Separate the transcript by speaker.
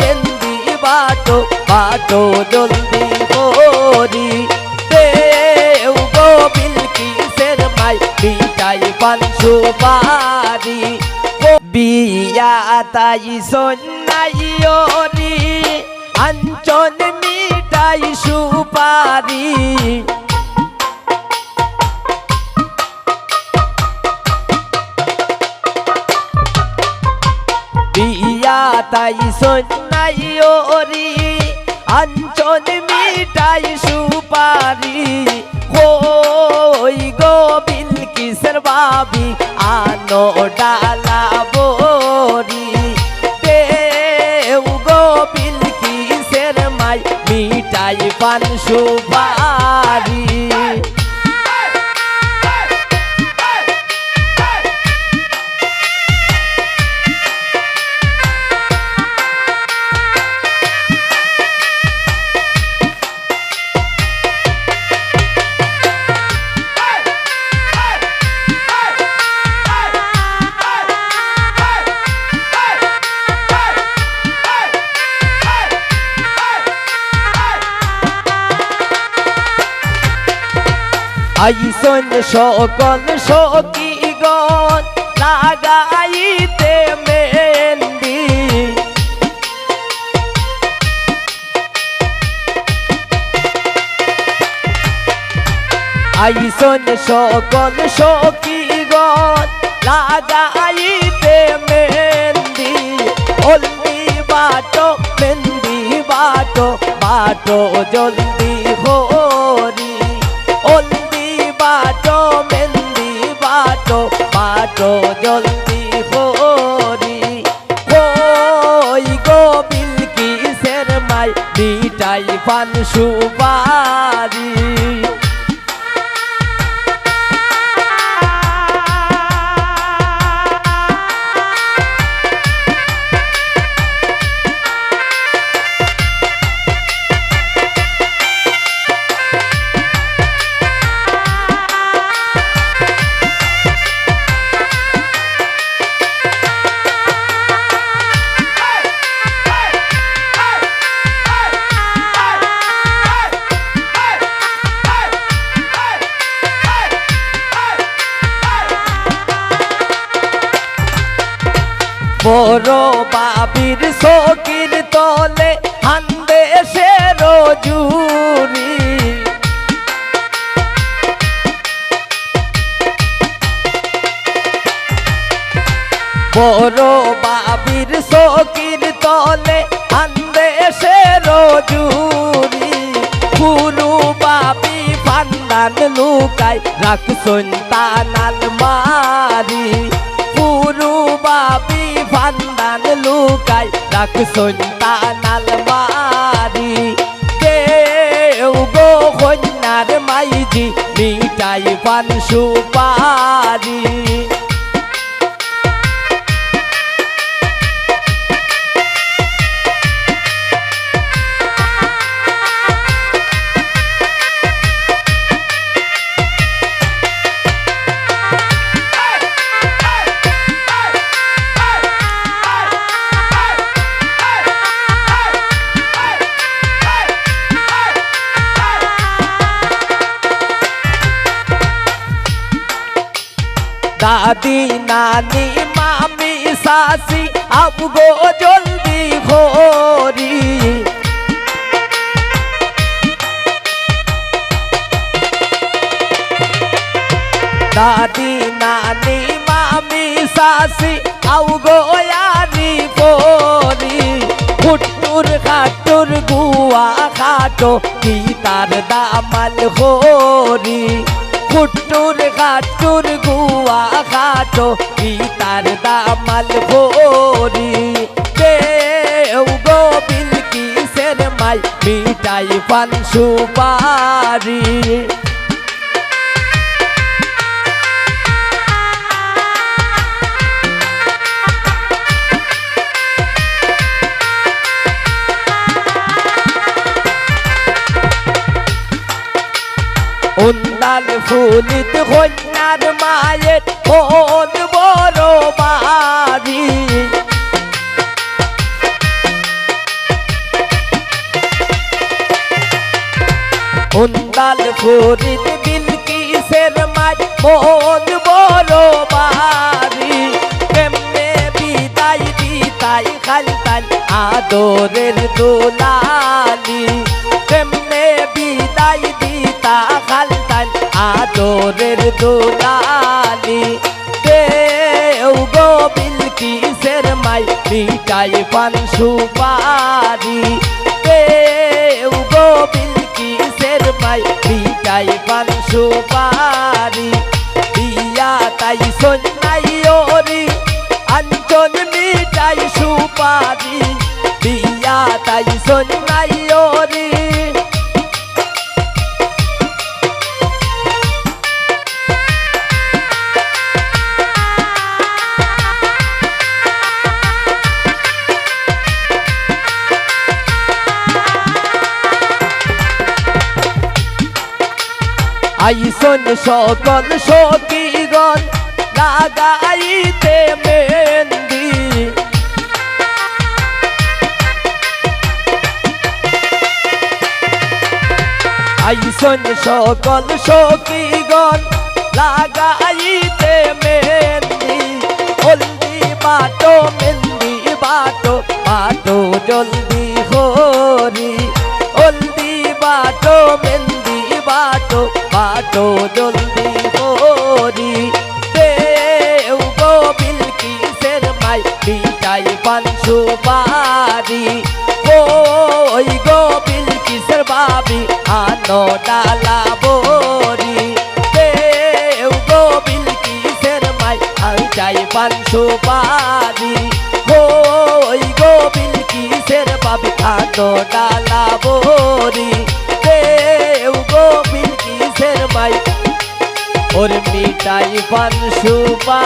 Speaker 1: Mendy বাটো বাটো জলদি করি। দেও গো বিলকিসের মাই মিটাই পানসু বাড়ি বিয়া তাই সন্ন্যাইরি আঞ্চল মিটাই সুপারি। বিয়া তাই সন্ন্যাইরি আঞ্চন মিঠাই সুপারি। হই গো বিলকিসের বাবি, আনো ডালা বরি। দেও গো বিলকিসের মাই মিঠাই পান সুপারি। আইসন সকল সকিগণ লাগাইতে মেহেন্দি। আইসন সকল সকিগণ লাগাইতে মেহেন্দি। হলদি বাটো, মেহেন্দি বাটো বাটো জলদি হরি মেহেন্দি বাটো পাটো জলদি হরি। কই গো বিলকিসের মাই মিটাই পান সুপারি। বড় বাবির সকির তলে হান্দে সে রজুরি বড় বাবির সকির তলে হান্দে সে রজুরি পুরু বাবি ফান্দান লুকাই রাখ সন্তানাল মারি লুকাই রাখ সন্তানাল মারি দেও গো কন্যার মাইজি মিটাই দাদি নানি মামি সাসি আবগো জলদি ভোরি। দাদি নানি মামি সাসি আউগো ইয়ারি পরি ফুটুর খাটুর গুয়া খাটো কি তার দামাল হরি ফুটুর গাটুর গুয়া খাটো কি তার দামাল হরি দেও গো বিলকিসের মাই, মিটাই পান সুপারি। দান ফুলিত কন্যার মায়ের কোন বড় বাড়ি। উন্দাল ফুরিত বিলকিসের মাঠ কোন বড় বাড়ি। কেমনে বিদায় দিতাই খালতান আদরের দোলালি। কেমনে বিদায় দিতা খাল আদরের দোলালি দেও গো বিলকিসের মাই? মিটাই পান সুপারি। দেও গো বিলকিসের মাই? মিটাই পান সুপারি। দিয়া তাই সন্ন্যাই আইসন সকল সখীগণ লাগাইতে মেহেন্দি। আইসন সকল সখীগণ লাগাইতে মেহেন্দি। হলদি বাটো, মেহেন্দি বাটো বাটো জলদি। আনো ডালা বরি দেও গো বিলকিসের মাই? আই যাই পানসু বাড়ি। ওই গো বিলকিসের বাবি আনো ডালা বরি দেও গো বিলকিসের মাই? ওর মিটাই পান সুপা